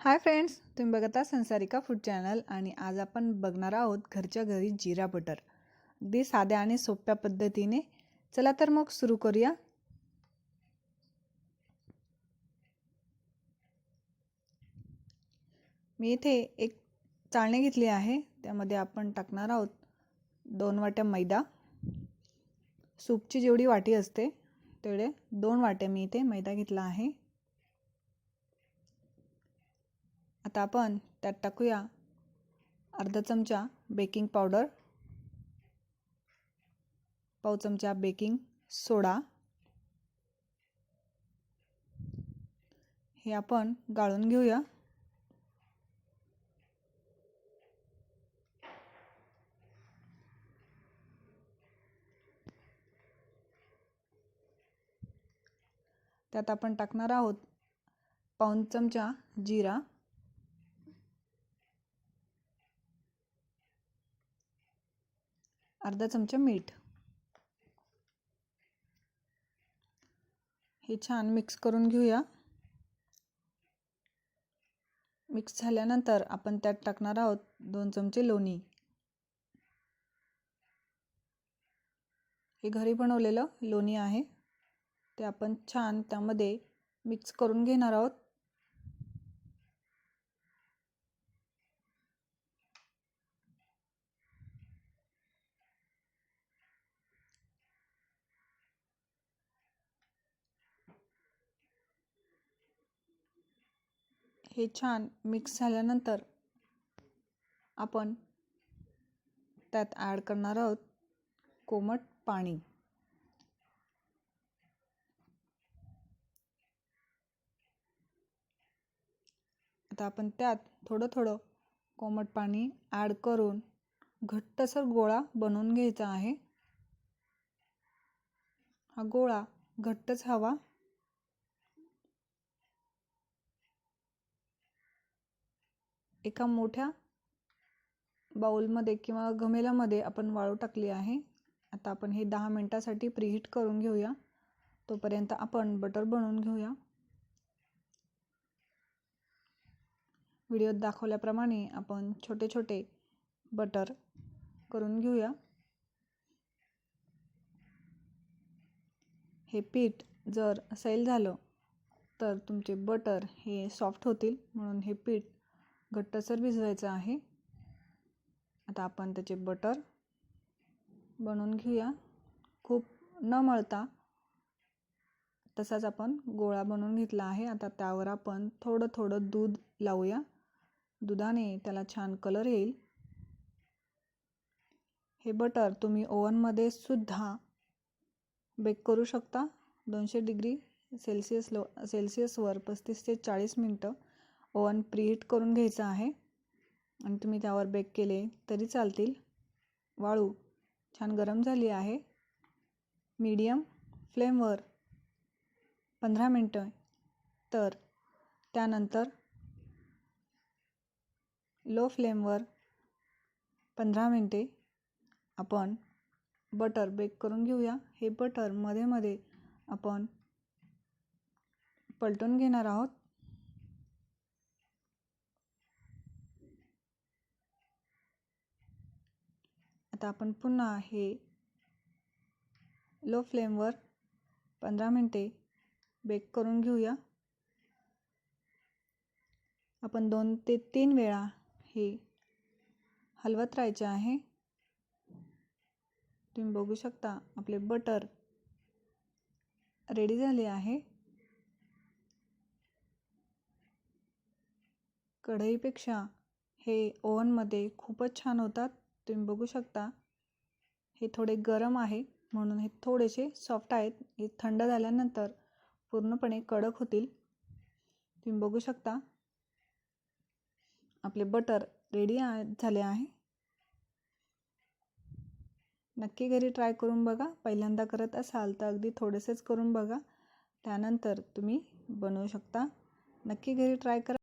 Hi friends तुम्ही बघत आहात संसारिका फूड चॅनल आणि आज आपण बघणार आहोत घरच्या घरी जिरा बटर. अगदी साध्या आणि सोप्या पद्धतीने. चला तर मग सुरू करूया. मी इथे एक चाळणी घेतली आहे. त्यामध्ये आपण टाकणार आहोत दोन वाट्या मैदा. सूपची जेवढी वाटी असते तेवढे दोन वाट्या मी इथे मैदा घेतला आहे. आता आपण त्यात टाकूया अर्धा चमचा बेकिंग पावडर पाव चमचा बेकिंग सोडा. हे आपण गाळून घेऊया. त्यात आपण टाकणार आहोत पाऊन चमचा जिरा. अर्धा चमचा मीठ. हे छान मिक्स करून घेऊया. मिक्स झाल्यानंतर आपण त्यात टाकणार आहोत दोन चमचे लोणी. हे घरी बनवलेलं लोणी आहे. ते आपण छान त्यामध्ये मिक्स करून घेणार आहोत. हे छान मिक्स झाल्यानंतर आपण त्यात ॲड करणार आहोत कोमट पाणी. आता आपण त्यात थोडं थोडं कोमट पाणी ॲड करून घट्टसर गोळा बनवून घ्यायचा आहे. हा गोळा घट्टच हवा. एका मोठ्या बाउलमध्ये किंवा घमेल्यामध्ये आपण वाळू टाकली आहे. आता आपण हे दहा मिनटासाठी प्रीहीट करून घेऊया. तोपर्यंत आपण बटर बनवून घेऊया. व्हिडिओत दाखवल्याप्रमाणे आपण छोटे छोटे बटर करून घेऊया. हे पीठ जर सैल झालं तर तुमचे बटर हे सॉफ्ट होतील. म्हणून हे पीठ घट्टसर भिजवायचं आहे. आता आपण त्याचे बटर बनवून घेऊया. खूप न मळता तसाच आपण गोळा बनवून घेतला आहे. आता त्यावर आपण थोडं थोडं दूध लावूया. दुधाने त्याला छान कलर येईल. हे बटर तुम्ही ओव्हनमध्ये सुद्धा बेक करू शकता. दोनशे डिग्री सेल्सिअस लो सेल्सिअसवर पस्तीस ते चाळीस मिनटं ओवन प्रीहीट करून घ्यायचं आहे. आणि तुम्ही त्यावर बेक केले तरी चालतील. वाळू छान गरम झाली आहे. मीडियम फ्लेमवर पंधरा मिनटं. तर त्यानंतर लो फ्लेमवर पंधरा मिनटे आपण बटर बेक करून घेऊया. हे बटरमध्ये मध्ये आपण पलटून घेणार आहोत. आता आपण पुन्हा हे लो फ्लेमवर पंधरा मिनटे बेक करून घेऊया. आपण दोन ते तीन वेळा हे हलवत राहायचे आहे. तुम्ही बघू शकता आपले बटर रेडी झाले आहे. कढईपेक्षा हे ओव्हनमध्ये खूपच छान होतात. तुम्ही बघू शकता हे थोडे गरम आहे. म्हणून हे थोडेसे सॉफ्ट आहेत. हे थंड झाल्यानंतर पूर्णपणे कडक होतील. तुम्ही बघू शकता आपले बटर रेडी झाले आहे. नक्की घरी ट्राय करून बघा. पहिल्यांदा करत असाल तर अगदी थोडेसेच करून बघा. त्यानंतर तुम्ही बनवू शकता. नक्की घरी ट्राय करा.